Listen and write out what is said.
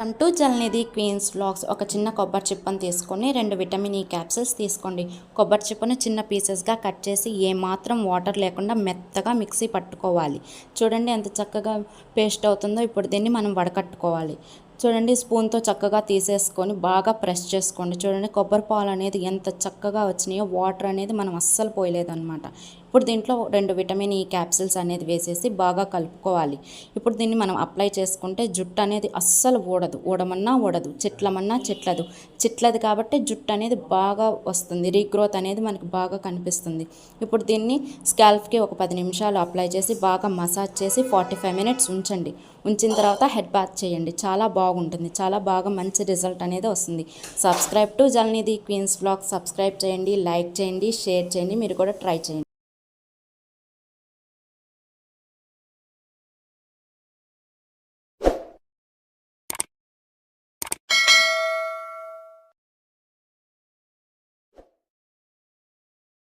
Welcome to Jalnidhi queens vlogs ఒక చిన్న కొబ్బరి చిప్పను తీసుకొని రెండు విటమిన్ ఈ క్యాప్సిల్స్ తీసుకోండి. కొబ్బరి చిప్పను చిన్న పీసెస్గా కట్ చేసి ఏమాత్రం వాటర్ లేకుండా మెత్తగా మిక్సీ పట్టుకోవాలి. చూడండి ఎంత చక్కగా పేస్ట్ అవుతుందో. ఇప్పుడు దీన్ని మనం వడకట్టుకోవాలి. చూడండి స్పూన్తో చక్కగా తీసేసుకొని బాగా ప్రెస్ చేసుకోండి. చూడండి కొబ్బరి పాలు అనేది ఎంత చక్కగా వచ్చినాయో వాటర్ అనేది మనం అస్సలు పోయలేదన్నమాట. ఇప్పుడు దీంట్లో రెండు విటమిన్ ఈ క్యాప్సిల్స్ అనేది వేసేసి బాగా కలుపుకోవాలి. ఇప్పుడు దీన్ని మనం అప్లై చేసుకుంటే జుట్టు అనేది అస్సలు ఊడదు. ఊడమన్నా ఊడదు చిట్లమన్నా చిట్లదు. చెట్లది కాబట్టి జుట్టు అనేది బాగా వస్తుంది. రీగ్రోత్ అనేది మనకి బాగా కనిపిస్తుంది. ఇప్పుడు దీన్ని స్కాల్ఫ్కి ఒక పది నిమిషాలు అప్లై చేసి బాగా మసాజ్ చేసి ఫార్టీ ఫైవ్ మినిట్స్ ఉంచండి. ఉంచిన తర్వాత హెడ్ బాత్ చేయండి. చాలా బాగుంటుంది. చాలా బాగా మంచి రిజల్ట్ అనేది వస్తుంది. Subscribe to Jalnidhi queens blog subscribe చేయండి లైక్ చేయండి షేర్ చేయండి. మీరు కూడా ట్రై చేయండి.